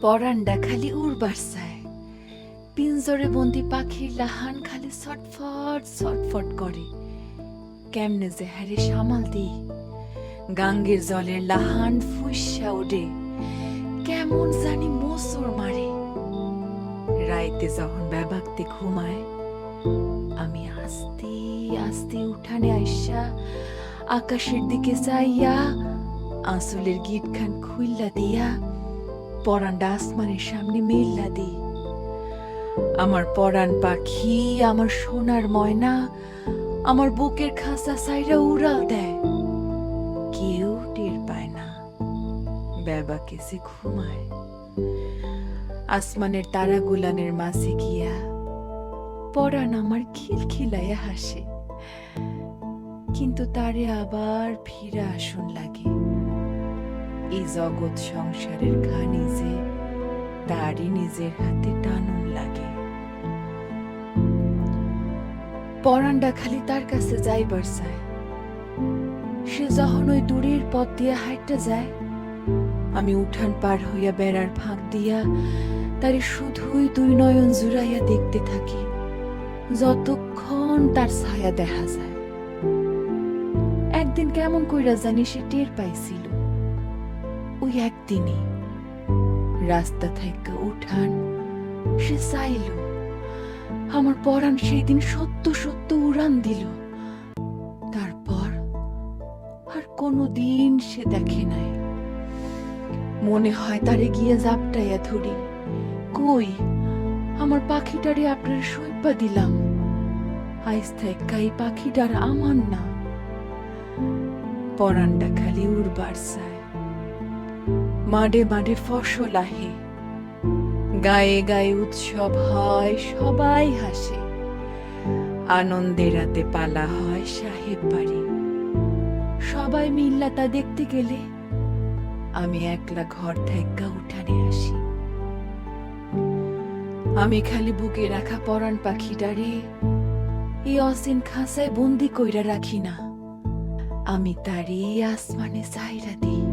পরান্ডা খালি উড়বার চায়। পিঞ্জরে বন্দি পাখির লাহান খালি ছটফট ছটফট করে। কেমনে যে হারে সামাল দিই। গাঙ্গের জলের লাহান ফুসা ওঠে। কেমন জানি মোসর মারে। রাইতে যখন ব্যাবাকতে ঘুমায়, আমি আস্তে আস্তে উঠানে আইসা আকাশের দিকে চাইয়া আসলের গিট খান খুইল্লা দিয়া পরানটা আসমানের সামনে মেল্লা দিই আমার পরাণ পাখি, আমার সোনার ময়না, আমার বুকের খাসা সাইরা উড়াল দেয়। কেউ টের পায় না, বেবা কেসে ঘুমায়। আসমানের তারা গুলানের মাঝে গিয়া পরাণ আমার খিলখিলাইয়া হাসে। কিন্তু তারে আবার ফিরে আসন লাগে। এই জগৎ সংসারের খানি যে তারই নিজের হাতে টানুন লাগে। পরান্ডা খালি তার কাছে যাইবার চায়। সে যখন ওই দূরের পথ দিয়া হাইটটা যায়, আমি উঠান পার হইয়া বেড়ার ফাঁক দিয়া তারে শুধুই দুই নয়ন জুড়াইয়া দেখতে থাকি, যতক্ষণ তার ছায়া দেখা যায়। একদিন কেমন কইরা জানি সে টের পাইছিল। ওই একদিনই রাস্তা থেকে উঠান সে চাইল, আমার পরাণ সেই দিন সত্য সত্য উড়ান দিল। তারপর আর কোনো দিন সে দেখে নাই। মনে হয় তারে গিয়ে জাপটাইয়া ধরি কই, আমার পাখিটারে আপনার সইপা দিলাম। আইস এই পাখিটার আমার না। পরানটা খালি উড়বার মাডে মাডে ফসল আহে গায়ে গায়ে উৎসব হয়, সবাই হাসে। আনন্দে রাতে পালা হয় সাহেব বাড়ি। সবাই মিল্লা তা দেখতে গেলে আমি একলা ঘর থেকে উঠানে আসি। আমি খালি বুকে রাখা পরাণ পাখিটারে এই অসীন খাঁচায় বন্দি কইরা রাখি না। আমি তারে আসমানে চাইরা দিই।